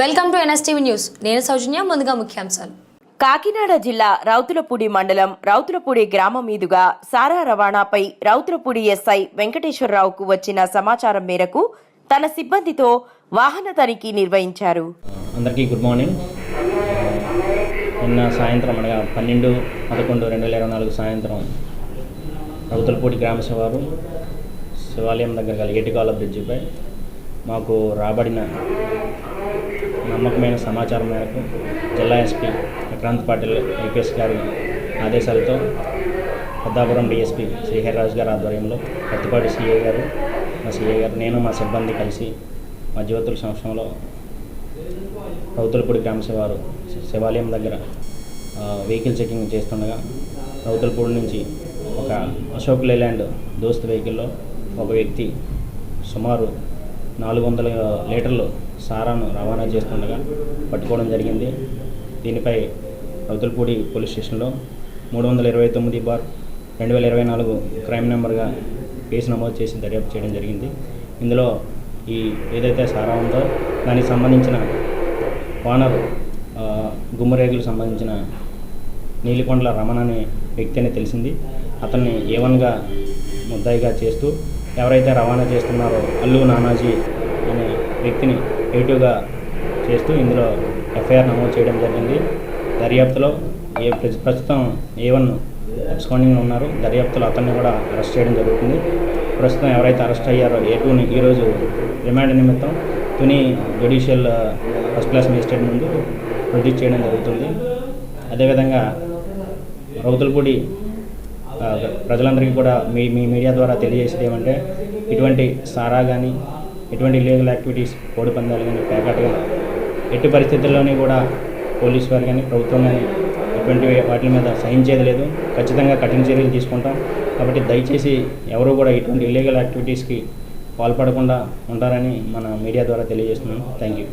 Welcome to NSTV news. నేను సౌజన్య ముందుగా ముఖ్యాంశాలు. కాకినాడ జిల్లా రౌతులపూడి మండలం రౌతులపూడి గ్రామం మీదుగా సారా రవాణాపై రౌతులపూడి ఎస్ఐ వెంకటేశ్వరరావుకు వచ్చిన సమాచారం మేరకు తన సిబ్బందితో వాహన తనిఖీ నిర్వహించారు. అందరికీ గుడ్ మార్నింగ్. నిన్న సాయంత్రం అనగా పన్నెండు పదకొండు రెండు వేల ఇరవై నాలుగు సాయంత్రం రౌతులపూడి గ్రామ శివారు శివాలయం దగ్గర గల ఏటికాల బ్రిడ్జిపై మాకు రాబడిన నమ్మకమైన సమాచారం మేరకు జిల్లా ఎస్పీ విక్రాంత్ పాటిల్ ఐపీఎస్ గారి ఆదేశాలతో పెద్దాపురం డిఎస్పీ శ్రీహరిరాజు గారి ఆధ్వర్యంలో కొత్తపాటి సీఏ గారు మా సీఏ గారు నేను మా సిబ్బంది కలిసి మా జ్యోతుల సంవత్సరంలో రౌతులపూడి గ్రామ శివారు శివాలయం దగ్గర వెహికల్ చెకింగ్ చేస్తుండగా రౌతులపూడి నుంచి ఒక అశోక్ లేలాండ్ దోస్త్ వెహికల్లో ఒక వ్యక్తి సుమారు నాలుగు వందల లీటర్లు సారాను రవాణా చేస్తుండగా పట్టుకోవడం జరిగింది. దీనిపై రౌతులపూడి పోలీస్ స్టేషన్లో మూడు వందల ఇరవై తొమ్మిది బార్ రెండు వేల ఇరవై నాలుగు క్రైమ్ నెంబర్గా కేసు నమోదు చేసి దర్యాప్తు చేయడం జరిగింది. ఇందులో ఈ ఏదైతే సారా ఉందో దానికి సంబంధించిన వానరు గుమ్మరేగులకు సంబంధించిన నీలికొండల రమణ అనే వ్యక్తి అని తెలిసింది. అతన్ని ఏవన్గా ముద్దాయిగా చేస్తూ ఎవరైతే రవాణా చేస్తున్నారో అల్లు నానాజీ అనే వ్యక్తిని ఏటుగా చేస్తూ ఇందులో ఎఫ్ఐఆర్ నమోదు చేయడం జరిగింది. దర్యాప్తులో ఏ ప్రస్తుతం ఏ వన్ అబ్స్కాండింగ్లో ఉన్నారు. దర్యాప్తులో అతన్ని కూడా అరెస్ట్ చేయడం జరుగుతుంది. ప్రస్తుతం ఎవరైతే అరెస్ట్ అయ్యారో ఏ టూని ఈరోజు రిమాండ్ నిమిత్తం Tuni judicial first class magistrate ముందు ప్రొడ్యూస్ చేయడం జరుగుతుంది. అదేవిధంగా రౌతులపూడి ప్రజలందరికీ కూడా మీ మీ మీడియా ద్వారా తెలియజేసేది ఏమంటే ఇటువంటి సారా కానీ ఎటువంటి ఇల్లీగల్ యాక్టివిటీస్ కోడి పందాలు కానీ ప్యాకెట్ కానీ ఎట్టి పరిస్థితుల్లోని కూడా పోలీసు వారు కానీ ప్రభుత్వం కానీ ఎటువంటి వాటి మీద సహించేది లేదు. ఖచ్చితంగా కఠిన చర్యలు తీసుకుంటాం. కాబట్టి దయచేసి ఎవరు కూడా ఇటువంటి ఇల్లీగల్ యాక్టివిటీస్కి పాల్పడకుండా ఉంటారని మన మీడియా ద్వారా తెలియజేస్తున్నాను. Thank you